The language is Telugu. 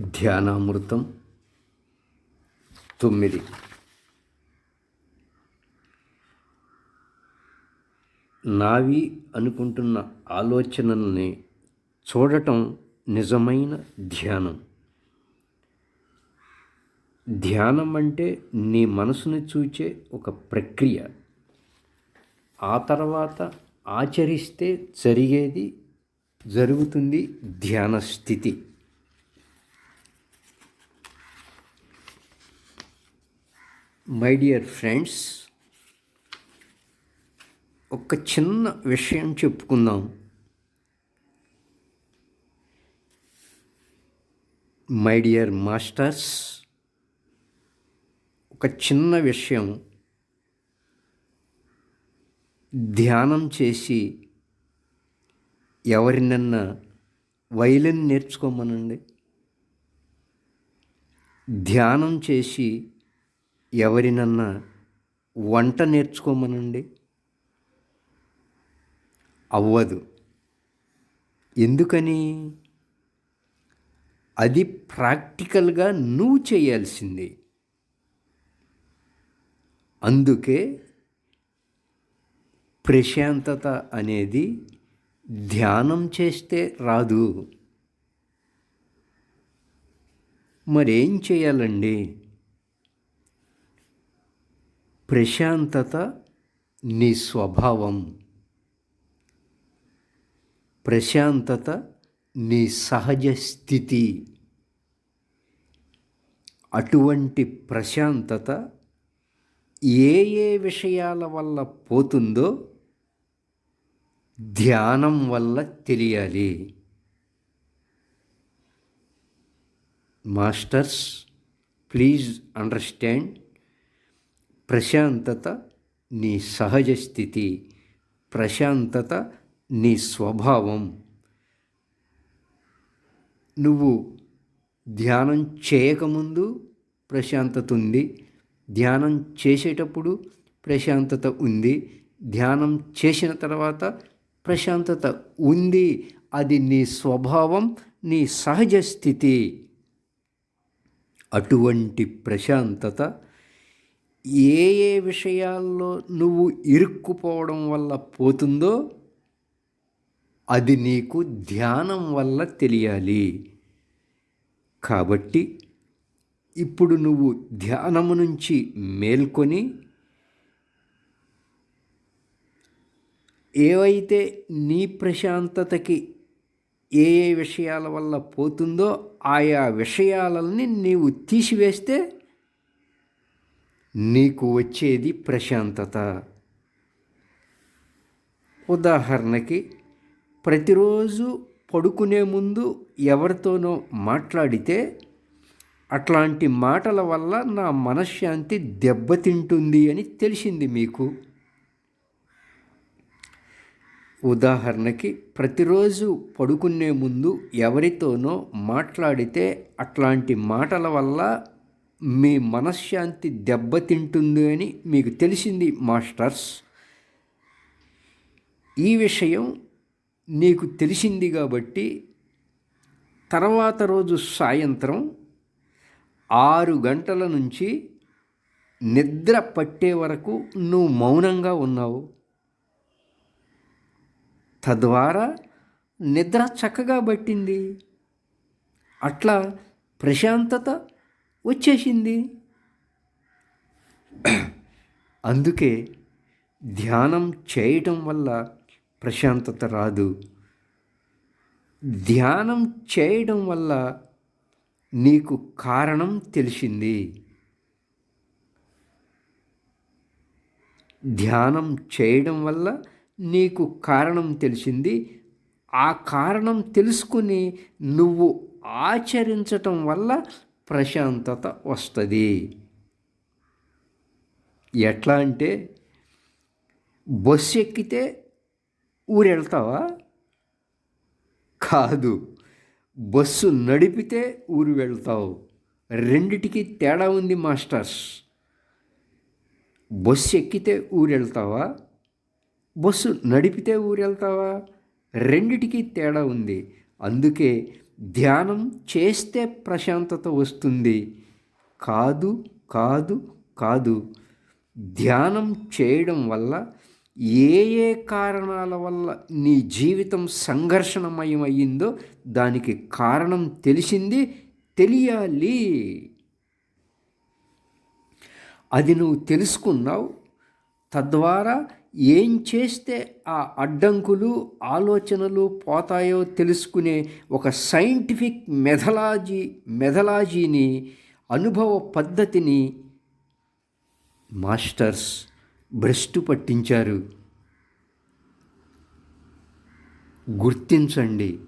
ధ్యానామృతం తొమ్మిది. నావి అనుకుంటున్న ఆలోచనల్ని చూడటం నిజమైన ధ్యానం. ధ్యానం అంటే నీ మనసును చూచే ఒక ప్రక్రియ. ఆ తర్వాత ఆచరిస్తే జరిగేది జరుగుతుంది ధ్యాన స్థితి మై డియర్ ఫ్రెండ్స్ ఒక చిన్న విషయం చెప్పుకుందాం. మై డియర్ మాస్టర్స్ ఒక చిన్న విషయం ధ్యానం చేసి ఎవరినన్నా వైలిన్ నేర్చుకోమనండి. ధ్యానం చేసి ఎవరినన్నా వంట నేర్చుకోమనండి? అవ్వదు. ఎందుకని? అది ప్రాక్టికల్గా నువ్వు చేయాల్సింది. అందుకే ప్రశాంతత అనేది ధ్యానం చేస్తే రాదు. మరేం చేయాలండి? ప్రశాంతత నీ స్వభావం. ప్రశాంతత నీ సహజ స్థితి. అటువంటి ప్రశాంతత ఏ ఏ విషయాల వల్ల పోతుందో ధ్యానం వల్ల తెలియాలి. మాస్టర్స్ ప్లీజ్ అండర్స్టాండ్ ప్రశాంతత నీ సహజ స్థితి ప్రశాంతత నీ స్వభావం. నువ్వు ధ్యానం చేయకముందు ప్రశాంతత ఉంది ధ్యానం చేసేటప్పుడు ప్రశాంతత ఉంది ధ్యానం చేసిన తర్వాత ప్రశాంతత ఉంది అది నీ స్వభావం నీ సహజ స్థితి. అటువంటి ప్రశాంతత ఏ ఏ విషయాల్లో నువ్వు ఇరుక్కుపోవడం వల్ల పోతుందో అది నీకు ధ్యానం వల్ల తెలియాలి. కాబట్టి ఇప్పుడు నువ్వు ధ్యానము నుంచి మేల్కొని ఏవైతే నీ ప్రశాంతతకి ఏ ఏ విషయాల వల్ల పోతుందో ఆయా విషయాలని నీవు తీసివేస్తే నీకు వచ్చేది ప్రశాంతత. ఉదాహరణకి ప్రతిరోజు పడుకునే ముందు ఎవరితోనో మాట్లాడితే అట్లాంటి మాటల వల్ల నా మనశ్శాంతి దెబ్బతింటుంది అని తెలిసింది మీకు. ఉదాహరణకి ప్రతిరోజు పడుకునే ముందు ఎవరితోనో మాట్లాడితే అట్లాంటి మాటల వల్ల మీ మనశ్శాంతి దెబ్బతింటుంది అని మీకు తెలిసింది మాస్టర్స్. ఈ విషయం నీకు తెలిసింది కాబట్టి తర్వాత రోజు సాయంత్రం ఆరు గంటల నుంచి నిద్ర పట్టే వరకు నువ్వు మౌనంగా ఉన్నావు. తద్వారా నిద్ర చక్కగా పట్టింది. అట్లా ప్రశాంతత వచ్చేసింది. అందుకే ధ్యానం చేయటం వల్ల ప్రశాంతత రాదు. ధ్యానం చేయడం వల్ల నీకు కారణం తెలిసింది. ధ్యానం చేయడం వల్ల నీకు కారణం తెలిసింది. ఆ కారణం తెలుసుకుని నువ్వు ఆచరించటం వల్ల ప్రశాంతత వస్తుంది. ఎట్లా అంటే బస్సు ఎక్కితే ఊరు వెళ్తావా కాదు. బస్సు నడిపితే ఊరు వెళ్తావు. రెండిటికి తేడా ఉంది మాస్టర్స్. బస్సు ఎక్కితే ఊరు వెళ్తావా బస్సు నడిపితే ఊరు వెళ్తావా రెండిటికి తేడా ఉంది. అందుకే ధ్యానం చేస్తే ప్రశాంతత వస్తుంది. కాదు కాదు కాదు. ధ్యానం చేయడం వల్ల ఏ ఏ కారణాల వల్ల నీ జీవితం సంఘర్షణమయమయ్యిందో దానికి కారణం తెలిసింది తెలియాలి. అది నువ్వు తెలుసుకున్నావు తద్వారా ఏం చేస్తే ఆ అడ్డంకులు ఆలోచనలు పోతాయో తెలుసుకునే ఒక సైంటిఫిక్ మెథలాజీ మెథలాజీని అనుభవ పద్ధతిని మాస్టర్స్ భ్రష్టు పట్టించారు. గుర్తించండి.